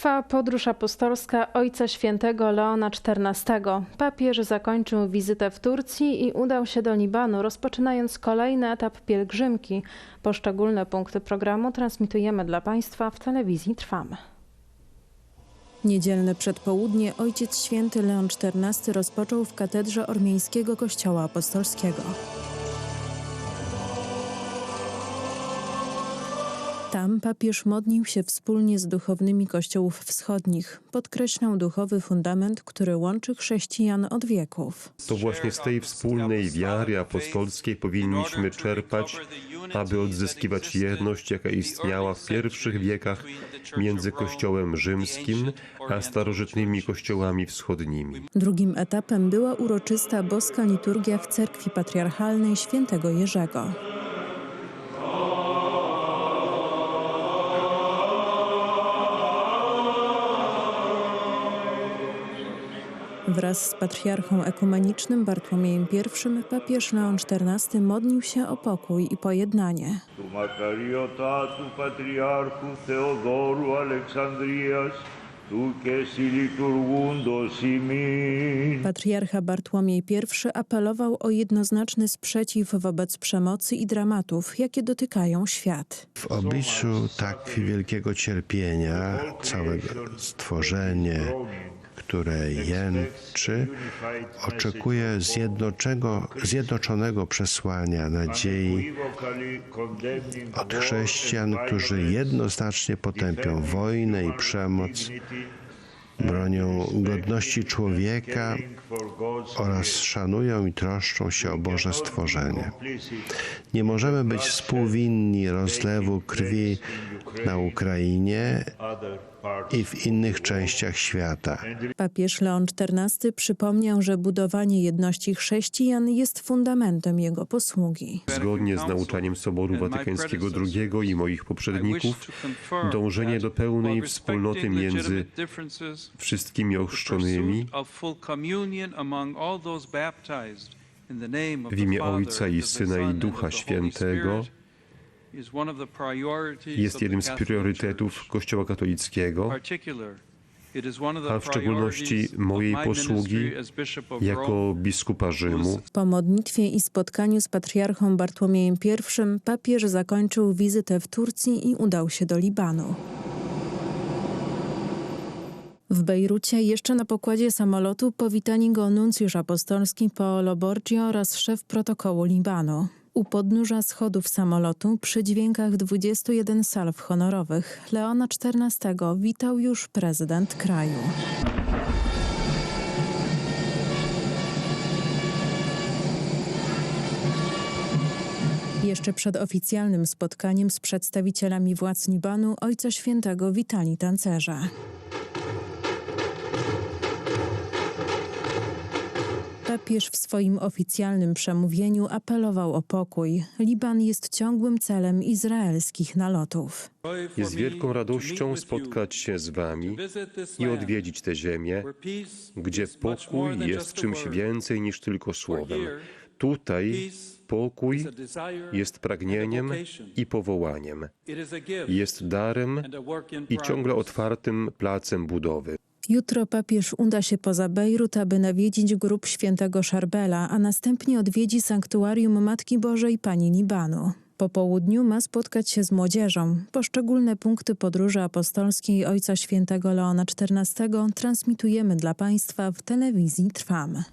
Trwa podróż apostolska Ojca Świętego Leona XIV. Papież zakończył wizytę w Turcji i udał się do Libanu, rozpoczynając kolejny etap pielgrzymki. Poszczególne punkty programu transmitujemy dla Państwa w telewizji Trwamy. Niedzielne przedpołudnie Ojciec Święty Leon XIV rozpoczął w katedrze Ormiańskiego Kościoła Apostolskiego. Tam papież modlił się wspólnie z duchownymi kościołów wschodnich. Podkreślał duchowy fundament, który łączy chrześcijan od wieków. To właśnie z tej wspólnej wiary apostolskiej powinniśmy czerpać, aby odzyskiwać jedność, jaka istniała w pierwszych wiekach między Kościołem rzymskim a starożytnymi kościołami wschodnimi. Drugim etapem była uroczysta boska liturgia w cerkwi patriarchalnej świętego Jerzego. Wraz z patriarchą ekumenicznym Bartłomiejem I papież Leon XIV modnił się o pokój i pojednanie. Tu Makariotatu patriarchu Teodoru Aleksandrias, Patriarcha Bartłomiej I apelował o jednoznaczny sprzeciw wobec przemocy i dramatów, jakie dotykają świat. W obliczu tak wielkiego cierpienia całe stworzenie, które jęczy, oczekuje zjednoczonego przesłania nadziei od chrześcijan, którzy jednoznacznie potępią wojnę i przemoc, bronią godności człowieka oraz szanują i troszczą się o Boże stworzenie. Nie możemy być współwinni rozlewu krwi na Ukrainie i w innych częściach świata. Papież Leon XIV przypomniał, że budowanie jedności chrześcijan jest fundamentem jego posługi. Zgodnie z nauczaniem Soboru Watykańskiego II i moich poprzedników, dążenie do pełnej wspólnoty między wszystkimi ochrzczonymi w imię Ojca i Syna i Ducha Świętego jest jednym z priorytetów Kościoła katolickiego, a w szczególności mojej posługi jako biskupa Rzymu. Po modlitwie i spotkaniu z patriarchą Bartłomiejem I papież zakończył wizytę w Turcji i udał się do Libanu. W Bejrucie jeszcze na pokładzie samolotu powitali go nuncjusz apostolski Paolo Borgio oraz szef protokołu Libanu. U podnóża schodów samolotu przy dźwiękach 21 salw honorowych Leona XIV witał już prezydent kraju. Jeszcze przed oficjalnym spotkaniem z przedstawicielami władz Libanu Ojca Świętego witali tancerze. Papież w swoim oficjalnym przemówieniu apelował o pokój. Liban jest ciągłym celem izraelskich nalotów. Jest wielką radością spotkać się z Wami i odwiedzić tę ziemię, gdzie pokój jest czymś więcej niż tylko słowem. Tutaj pokój jest pragnieniem i powołaniem. Jest darem i ciągle otwartym placem budowy. Jutro papież uda się poza Bejrut, aby nawiedzić grób świętego Szarbela, a następnie odwiedzi sanktuarium Matki Bożej Pani Libanu. Po południu ma spotkać się z młodzieżą. Poszczególne punkty podróży apostolskiej Ojca Świętego Leona XIV transmitujemy dla Państwa w telewizji Trwamy.